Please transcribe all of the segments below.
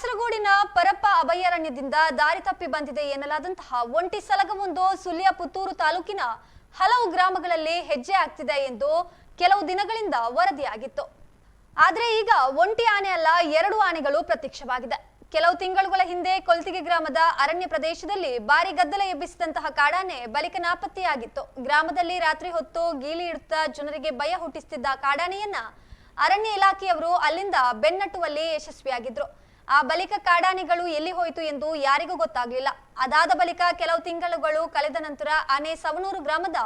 ಕಾಸರಗೋಡಿನ ಪರಪ್ಪ ಅಭಯಾರಣ್ಯದಿಂದ ದಾರಿ ತಪ್ಪಿ ಬಂದಿದೆ ಎನ್ನಲಾದಂತಹ ಒಂಟಿ ಸಲಗವೊಂದು ಸುಲಿಯ ಪುತ್ತೂರು ತಾಲೂಕಿನ ಹಲವು ಗ್ರಾಮಗಳಲ್ಲಿ ಹೆಜ್ಜೆ ಆಗ್ತಿದೆ ಎಂದು ಕೆಲವು ದಿನಗಳಿಂದ ವರದಿಯಾಗಿತ್ತು. ಆದರೆ ಈಗ ಒಂಟಿ ಆನೆ ಅಲ್ಲ, ಎರಡು ಆನೆಗಳು ಪ್ರತ್ಯಕ್ಷವಾಗಿದೆ. ಕೆಲವು ತಿಂಗಳುಗಳ ಹಿಂದೆ ಕೊಲ್ತಿಗೆ ಗ್ರಾಮದ ಅರಣ್ಯ ಪ್ರದೇಶದಲ್ಲಿ ಭಾರಿ ಗದ್ದಲ ಎಬ್ಬಿಸಿದಂತಹ ಕಾಡಾನೆ ಬಳಿಕ ನಾಪತ್ತೆಯಾಗಿತ್ತು. ಗ್ರಾಮದಲ್ಲಿ ರಾತ್ರಿ ಹೊತ್ತು ಗೀಳಿ ಇಡುತ್ತಾ ಜನರಿಗೆ ಭಯ ಹುಟ್ಟಿಸುತ್ತಿದ್ದ ಕಾಡಾನೆಯನ್ನ ಅರಣ್ಯ ಇಲಾಖೆಯವರು ಅಲ್ಲಿಂದ ಬೆನ್ನಟ್ಟುವಲ್ಲಿ ಯಶಸ್ವಿಯಾಗಿದ್ರು. ಆ ಬಳಿಕ ಕಾಡಾನೆಗಳು ಎಲ್ಲಿ ಹೋಯಿತು ಎಂದು ಯಾರಿಗೂ ಗೊತ್ತಾಗ್ಲಿಲ್ಲ. ಅದಾದ ಬಳಿಕ ಕೆಲವು ತಿಂಗಳುಗಳು ಕಳೆದ ನಂತರ ಆನೆ ಸವನೂರು ಗ್ರಾಮದ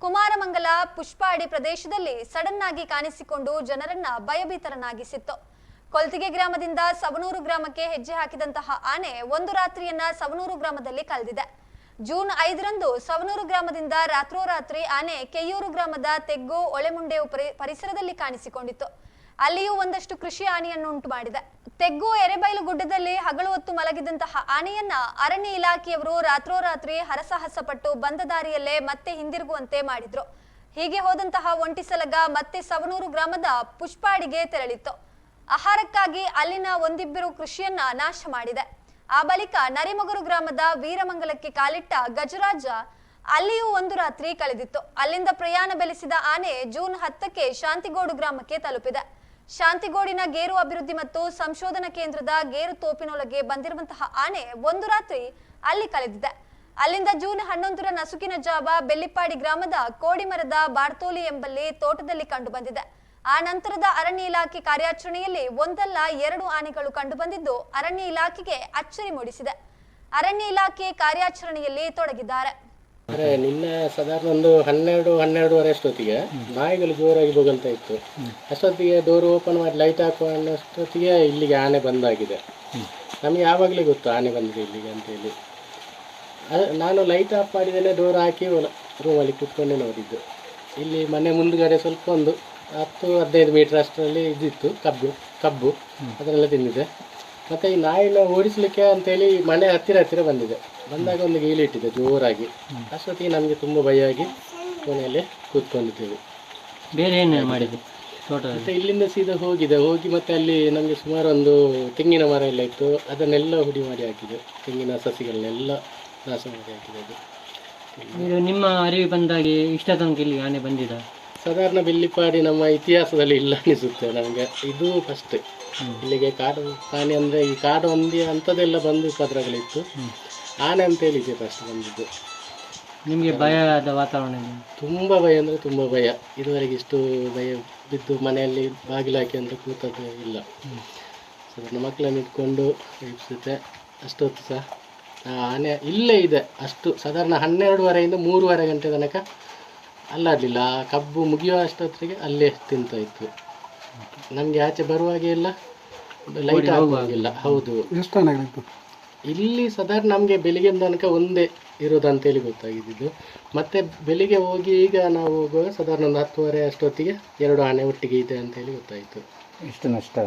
ಕುಮಾರಮಂಗಲ ಪುಷ್ಪಾಡಿ ಪ್ರದೇಶದಲ್ಲಿ ಸಡನ್ ಆಗಿ ಕಾಣಿಸಿಕೊಂಡು ಜನರನ್ನ ಭಯಭೀತರನ್ನಾಗಿಸಿತ್ತು. ಕೊಲ್ತಿಗೆ ಗ್ರಾಮದಿಂದ ಸವನೂರು ಗ್ರಾಮಕ್ಕೆ ಹೆಜ್ಜೆ ಹಾಕಿದಂತಹ ಆನೆ ಒಂದು ರಾತ್ರಿಯನ್ನ ಸವನೂರು ಗ್ರಾಮದಲ್ಲಿ ಕಳೆದಿದೆ. ಜೂನ್ ಐದರಂದು ಸವನೂರು ಗ್ರಾಮದಿಂದ ರಾತ್ರೋರಾತ್ರಿ ಆನೆ ಕೆಯ್ಯೂರು ಗ್ರಾಮದ ತೆಗ್ಗು, ಒಳೆಮುಂಡೆ ಪರಿ- ಪರಿಸರದಲ್ಲಿ ಕಾಣಿಸಿಕೊಂಡಿತ್ತು. ಅಲ್ಲಿಯೂ ಒಂದಷ್ಟು ಕೃಷಿ ಹಾನಿಯನ್ನು ಉಂಟು ಮಾಡಿದೆ. ತೆಗ್ಗು ಎರೆಬೈಲು ಗುಡ್ಡದಲ್ಲಿ ಹಗಲು ಹೊತ್ತು ಮಲಗಿದಂತಹ ಆನೆಯನ್ನ ಅರಣ್ಯ ಇಲಾಖೆಯವರು ರಾತ್ರೋರಾತ್ರಿ ಹರಸಾಹಸ ಪಟ್ಟು ಬಂದ ದಾರಿಯಲ್ಲೇ ಮತ್ತೆ ಹಿಂದಿರುಗುವಂತೆ ಮಾಡಿದ್ರು. ಹೀಗೆ ಹೋದಂತಹ ಒಂಟಿ ಸಲಗ ಮತ್ತೆ ಸವನೂರು ಗ್ರಾಮದ ಪುಷ್ಪಾಡಿಗೆ ತೆರಳಿತ್ತು. ಆಹಾರಕ್ಕಾಗಿ ಅಲ್ಲಿನ ಒಂದಿಬ್ಬರು ಕೃಷಿಯನ್ನ ನಾಶ ಮಾಡಿದೆ. ಆ ಬಳಿಕ ನರಿಮೊಗರು ಗ್ರಾಮದ ವೀರಮಂಗಲಕ್ಕೆ ಕಾಲಿಟ್ಟ ಗಜರಾಜ ಅಲ್ಲಿಯೂ ಒಂದು ರಾತ್ರಿ ಕಳೆದಿತ್ತು. ಅಲ್ಲಿಂದ ಪ್ರಯಾಣ ಬೆಳೆಸಿದ ಆನೆ ಜೂನ್ ಹತ್ತಕ್ಕೆ ಶಾಂತಿಗೋಡು ಗ್ರಾಮಕ್ಕೆ ತಲುಪಿದೆ. ಶಾಂತಿಗೋಡಿನ ಗೇರು ಅಭಿವೃದ್ಧಿ ಮತ್ತು ಸಂಶೋಧನಾ ಕೇಂದ್ರದ ಗೇರು ತೋಪಿನೊಳಗೆ ಬಂದಿರುವಂತಹ ಆನೆ ಒಂದು ರಾತ್ರಿ ಅಲ್ಲಿ ಕಳೆದಿದೆ. ಅಲ್ಲಿಂದ ಜೂನ್ ಹನ್ನೊಂದರ ನಸುಕಿನ ಜಾವ ಬೆಲ್ಲಿಪಾಡಿ ಗ್ರಾಮದ ಕೋಡಿಮರದ ಬಾರ್ತೋಲಿ ಎಂಬಲ್ಲಿ ತೋಟದಲ್ಲಿ ಕಂಡು ಬಂದಿದೆ. ಆ ನಂತರದ ಅರಣ್ಯ ಇಲಾಖೆ ಕಾರ್ಯಾಚರಣೆಯಲ್ಲಿ ಒಂದಲ್ಲ ಎರಡು ಆನೆಗಳು ಕಂಡುಬಂದಿದ್ದು ಅರಣ್ಯ ಇಲಾಖೆಗೆ ಅಚ್ಚರಿ ಮೂಡಿಸಿದೆ. ಅರಣ್ಯ ಇಲಾಖೆ ಕಾರ್ಯಾಚರಣೆಯಲ್ಲಿ ತೊಡಗಿದ್ದಾರೆ. ಅಂದರೆ ನಿನ್ನೆ ಸಾಧಾರಣ ಒಂದು ಹನ್ನೆರಡು, ಹನ್ನೆರಡುವರೆ ಅಷ್ಟೊತ್ತಿಗೆ ನಾಯಿಗಳು ಜೋರಾಗಿ ಬೊಗಳ್ತಾ ಇತ್ತು. ಅಷ್ಟೊತ್ತಿಗೆ ಡೋರ್ ಓಪನ್ ಮಾಡಿ ಲೈಟ್ ಹಾಕುವ ಅನ್ನೋಷ್ಟೊತ್ತಿಗೆ ಇಲ್ಲಿಗೆ ಆನೆ ಬಂದಾಗಿದೆ. ನಮಗೆ ಯಾವಾಗಲೇ ಗೊತ್ತು ಆನೆ ಬಂದಿದೆ ಇಲ್ಲಿಗೆ ಅಂತೇಳಿ ಹೇಳಿ. ನಾನು ಲೈಟ್ ಆಫ್ ಮಾಡಿದ್ದೇನೆ ಡೋರ್ ಹಾಕಿ ರೂಮಲ್ಲಿ ಕೂತ್ಕೊಂಡೆ ನೋಡಿದ್ದು. ಇಲ್ಲಿ ಮನೆ ಮುಂದುಗಡೆ ಸ್ವಲ್ಪ ಒಂದು ಹತ್ತು, ಹದಿನೈದು ಮೀಟರ್ ಅಷ್ಟರಲ್ಲಿ ಇದಿತ್ತು ಕಬ್ಬು ಕಬ್ಬು ಅದನ್ನೆಲ್ಲ ತಿಂದಿದೆ ಮತ್ತು ಈ ನಾಯಿನ ಓಡಿಸ್ಲಿಕ್ಕೆ ಅಂತೇಳಿ ಮನೆ ಹತ್ತಿರ ಹತ್ತಿರ ಬಂದಿದೆ. ಬಂದಾಗ ಒಂದು ಗೀಲಿ ಇಟ್ಟಿದೆ ಜೋರಾಗಿ. ಅಷ್ಟೊತ್ತಿಗೆ ನಮಗೆ ತುಂಬ ಭಯ ಆಗಿ ಕೂತ್ಕೊಂಡಿದ್ದೆವು ಕೂತ್ಕೊಂಡಿದ್ದೇವೆ. ಬೇರೆ ಏನು ಮಾಡಿದೆ ಮತ್ತೆ ಮತ್ತು ಇಲ್ಲಿಂದ ಸೀದಾ ಹೋಗಿದೆ. ಹೋಗಿ ಮತ್ತೆ ಅಲ್ಲಿ ನಮಗೆ ಸುಮಾರು ಒಂದು ತೆಂಗಿನ ಮರ ಎಲ್ಲ ಇತ್ತು. ಅದನ್ನೆಲ್ಲ ಹುಡಿ ಮಾಡಿ ಹಾಕಿದೆ. ತೆಂಗಿನ ಸಸಿಗಳನ್ನೆಲ್ಲ ನಾಶ ಮಾಡಿ ಹಾಕಿದೆ ಅದು. ಇದು ನಿಮ್ಮ ಅರಿವು ಬಂದಾಗೆ ಇಷ್ಟ ತನಕ ಇಲ್ಲಿ ಆನೆ ಬಂದಿದ? ಸಾಧಾರಣ ಬೆಳ್ಳಿಪಾಡಿ ನಮ್ಮ ಇತಿಹಾಸದಲ್ಲಿ ಇಲ್ಲ ಅನಿಸುತ್ತೆ ನಮಗೆ. ಇದು ಫಸ್ಟ್ ಇಲ್ಲಿಗೆ ಕಾಡು ಆನೆ ಅಂದರೆ ಈ ಕಾಡು ಹೊಂದಿ ಅಂಥದ್ದೆಲ್ಲ ಬಂದು ಪತ್ರಗಳಿತ್ತು ಆನೆ ಅಂತೇಳಿ ಇದೆ ಫಸ್ಟ್ ಬಂದಿದ್ದು. ನಿಮಗೆ ಭಯ ಆದ ವಾತಾವರಣ ಇದೆ ತುಂಬ ಭಯ ಅಂದರೆ ತುಂಬ ಭಯ. ಇದುವರೆಗೆ ಇಷ್ಟು ಭಯ ಬಿದ್ದು ಮನೆಯಲ್ಲಿ ಬಾಗಿಲು ಹಾಕಿ ಅಂತ ಕೂತದ್ದು ಇಲ್ಲ. ಸಾಧಾರಣ ಮಕ್ಕಳನ್ನು ಇಟ್ಕೊಂಡು ಇಪ್ಸುತ್ತೆ ಅಷ್ಟೊತ್ತು ಸಹ ಆ ಆನೆ ಇಲ್ಲೇ ಇದೆ. ಅಷ್ಟು ಸಾಧಾರಣ ಹನ್ನೆರಡುವರೆಯಿಂದ ಮೂರುವರೆ ಗಂಟೆ ತನಕ ಅಲ್ಲಾಡಲಿಲ್ಲ. ಆ ಕಬ್ಬು ಮುಗಿಯೋ ಅಷ್ಟೊತ್ತಿಗೆ ಅಲ್ಲೇ ತಿಂತಾಯಿತ್ತು ಇತ್ತು. ನಮಗೆ ಆಚೆ ಬರುವಾಗೆ ಇಲ್ಲ. ಲೈಟ್ ಆಗುವಾಗಿಲ್ಲ ಹೌದು. ಎಷ್ಟು ಇಲ್ಲಿ ಸಾಧಾರಣ ನಮಗೆ ಬೆಳಿಗ್ಗೆ ತನಕ ಒಂದೇ ಇರೋದಂತೇಳಿ ಗೊತ್ತಾಗಿದ್ದು. ಮತ್ತೆ ಬೆಳಿಗ್ಗೆ ಹೋಗಿ ಈಗ ನಾವು ಹೋಗುವಾಗ ಸಾಧಾರಣ ಒಂದು ಹತ್ತುವರೆ ಅಷ್ಟೊತ್ತಿಗೆ ಎರಡು ಆನೆ ಒಟ್ಟಿಗೆ ಇದೆ ಅಂತೇಳಿ ಗೊತ್ತಾಯಿತು. ಎಷ್ಟು ನಷ್ಟ?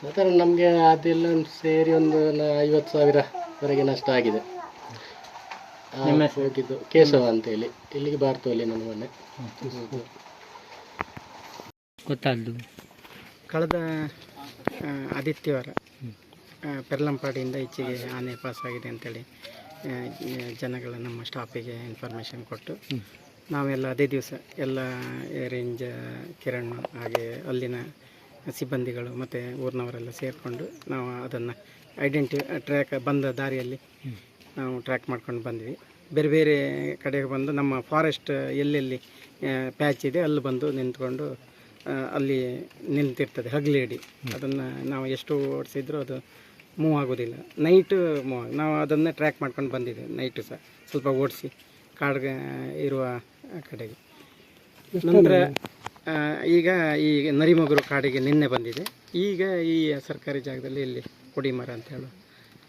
ಸಾಧಾರಣ ನಮಗೆ ಅದೆಲ್ಲ ಸೇರಿ ಒಂದು ನ- ಐವತ್ತು ಸಾವಿರವರೆಗೆ ನಷ್ಟ ಆಗಿದೆ. ಹೋಗಿದ್ದು ಕೇಶವ ಅಂತೇಳಿ. ಇಲ್ಲಿಗೆ ಅಲ್ಲಿ ನನ್ನ ಮನೆ. ಗೊತ್ತಾದ್ದು. ಕಳೆದ ಆದಿತ್ಯವಾರ. ಪೆರ್ಲಂಪಾಡಿಯಿಂದ ಈಚೆಗೆ ಆನೆ ಪಾಸಾಗಿದೆ ಅಂತೇಳಿ ಜನಗಳು ನಮ್ಮ ಸ್ಟಾಫಿಗೆ ಇನ್ಫಾರ್ಮೇಷನ್ ಕೊಟ್ಟು ನಾವೆಲ್ಲ ಅದೇ ದಿವಸ ಎಲ್ಲ ರೇಂಜ್ ಕಿರಣ್ ಹಾಗೆ ಅಲ್ಲಿನ ಸಿಬ್ಬಂದಿಗಳು ಮತ್ತು ಊರಿನವರೆಲ್ಲ ಸೇರಿಕೊಂಡು ನಾವು ಅದನ್ನು ಐಡೆಂಟಿ ಟ್ರ್ಯಾಕ್ ಬಂದ ದಾರಿಯಲ್ಲಿ ನಾವು ಟ್ರ್ಯಾಕ್ ಮಾಡ್ಕೊಂಡು ಬಂದ್ವಿ. ಬೇರೆ ಬೇರೆ ಕಡೆಗೆ ಬಂದು ನಮ್ಮ ಫಾರೆಸ್ಟ್ ಎಲ್ಲೆಲ್ಲಿ ಪ್ಯಾಚ್ ಇದೆ ಅಲ್ಲಿ ಬಂದು ನಿಂತ್ಕೊಂಡು ಅಲ್ಲಿ ನಿಂತಿರ್ತದೆ ಹಗ್ಲೇಡಿ. ಅದನ್ನು ನಾವು ಎಷ್ಟು ಓಡಿಸಿದ್ರು ಅದು ಮೂವ್ ಆಗೋದಿಲ್ಲ. ನೈಟು ಮೂವ್ ನಾವು ಅದನ್ನೇ ಟ್ರ್ಯಾಕ್ ಮಾಡ್ಕೊಂಡು ಬಂದಿದ್ದೇವೆ ನೈಟು ಸಹ ಸ್ವಲ್ಪ ಓಡಿಸಿ ಕಾಡ್ಗೆ ಇರುವ ಕಡೆಗೆ. ನಂತರ ಈಗ ಈ ನರಿಮೊಗರು ಕಾಡಿಗೆ ನಿನ್ನೆ ಬಂದಿದೆ. ಈಗ ಈ ಸರ್ಕಾರಿ ಜಾಗದಲ್ಲಿ ಇಲ್ಲಿ ಕೊಡಿಮರ ಅಂತ ಹೇಳೋ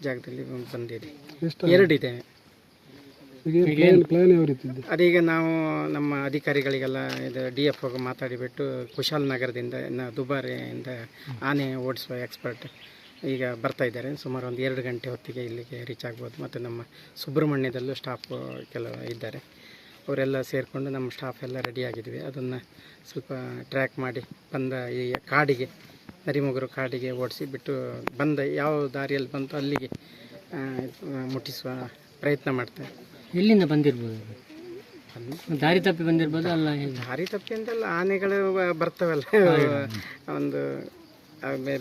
ಜಾಗದಲ್ಲಿ ಬಂದಿದೆ. ಎರಡಿದೆ ಅದೀಗ ನಾವು ನಮ್ಮ ಅಧಿಕಾರಿಗಳಿಗೆಲ್ಲ ಇದು ಡಿ ಎಫ್ ಮಾತಾಡಿಬಿಟ್ಟು ಕುಶಾಲ್ ನಗರದಿಂದ ಇನ್ನು ದುಬಾರಿಯಿಂದ ಆನೆ ಓಡಿಸುವ ಎಕ್ಸ್ಪರ್ಟ್ ಈಗ ಬರ್ತಾ ಇದ್ದಾರೆ. ಸುಮಾರು ಒಂದು ಎರಡು ಗಂಟೆ ಹೊತ್ತಿಗೆ ಇಲ್ಲಿಗೆ ರೀಚ್ ಆಗ್ಬೋದು. ಮತ್ತು ನಮ್ಮ ಸುಬ್ರಹ್ಮಣ್ಯದಲ್ಲೂ ಸ್ಟಾಫ್ ಕೆಲವು ಇದ್ದಾರೆ. ಅವರೆಲ್ಲ ಸೇರಿಕೊಂಡು ನಮ್ಮ ಸ್ಟಾಫ್ ಎಲ್ಲ ರೆಡಿ ಆಗಿದ್ವಿ. ಅದನ್ನು ಸ್ವಲ್ಪ ಟ್ರ್ಯಾಕ್ ಮಾಡಿ ಬಂದ ಈ ಕಾಡಿಗೆ ನರಿಮೊಗರು ಕಾಡಿಗೆ ಓಡಿಸಿ ಬಿಟ್ಟು ಬಂದ ಯಾವ ದಾರಿಯಲ್ಲಿ ಬಂತು ಅಲ್ಲಿಗೆ ಮುಟ್ಟಿಸುವ ಪ್ರಯತ್ನ ಮಾಡ್ತಾರೆ. ಎಲ್ಲಿಂದ ಬಂದಿರ್ಬೋದು? ದಾರಿ ತಪ್ಪಿ ಬಂದಿರ್ಬೋದು ಅಲ್ಲ ದಾರಿ ತಪ್ಪಿ ಅಂತಲ್ಲ ಆನೆಗಳು ಬರ್ತವಲ್ಲ. ಒಂದು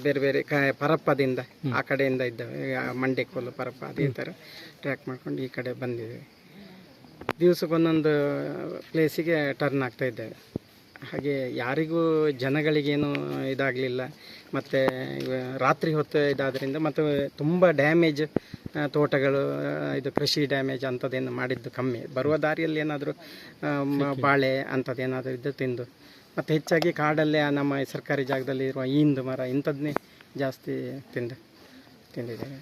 ಬೇರೆ ಬೇರೆ ಕ ಪರಪ್ಪದಿಂದ ಆ ಕಡೆಯಿಂದ ಇದ್ದಾವೆ. ಮಂಡ್ಯ ಕೋಲು ಪರಪ್ಪ ಅದೇ ಥರ ಟ್ರ್ಯಾಕ್ ಮಾಡ್ಕೊಂಡು ಈ ಕಡೆ ಬಂದಿದ್ದೇವೆ. ದಿವಸಕ್ಕೊಂದೊಂದು ಪ್ಲೇಸಿಗೆ ಟರ್ನ್ ಆಗ್ತಾ ಇದ್ದೇವೆ. ಹಾಗೆ ಯಾರಿಗೂ ಜನಗಳಿಗೇನು ಇದಾಗಲಿಲ್ಲ. ಮತ್ತು ರಾತ್ರಿ ಹೊತ್ತು ಇದಾದ್ರಿಂದ ಮತ್ತು ತುಂಬ ಡ್ಯಾಮೇಜ್ ತೋಟಗಳು ಇದು ಕೃಷಿ ಡ್ಯಾಮೇಜ್ ಅಂಥದ್ದೇನು ಮಾಡಿದ್ದು ಕಮ್ಮಿ. ಬರುವ ದಾರಿಯಲ್ಲಿ ಏನಾದರೂ ಬಾಳೆ ಅಂಥದ್ದೇನಾದರೂ ಇದ್ದು ತಿಂದು ಮತ್ತು ಹೆಚ್ಚಾಗಿ ಕಾಡಲ್ಲೇ ನಮ್ಮ ಸರ್ಕಾರಿ ಜಾಗದಲ್ಲಿ ಇರುವ ಈಂದು ಮರ ಇಂಥದ್ದನ್ನೇ ಜಾಸ್ತಿ ತಿಂದು ತಿಂದಿದ್ದೇವೆ.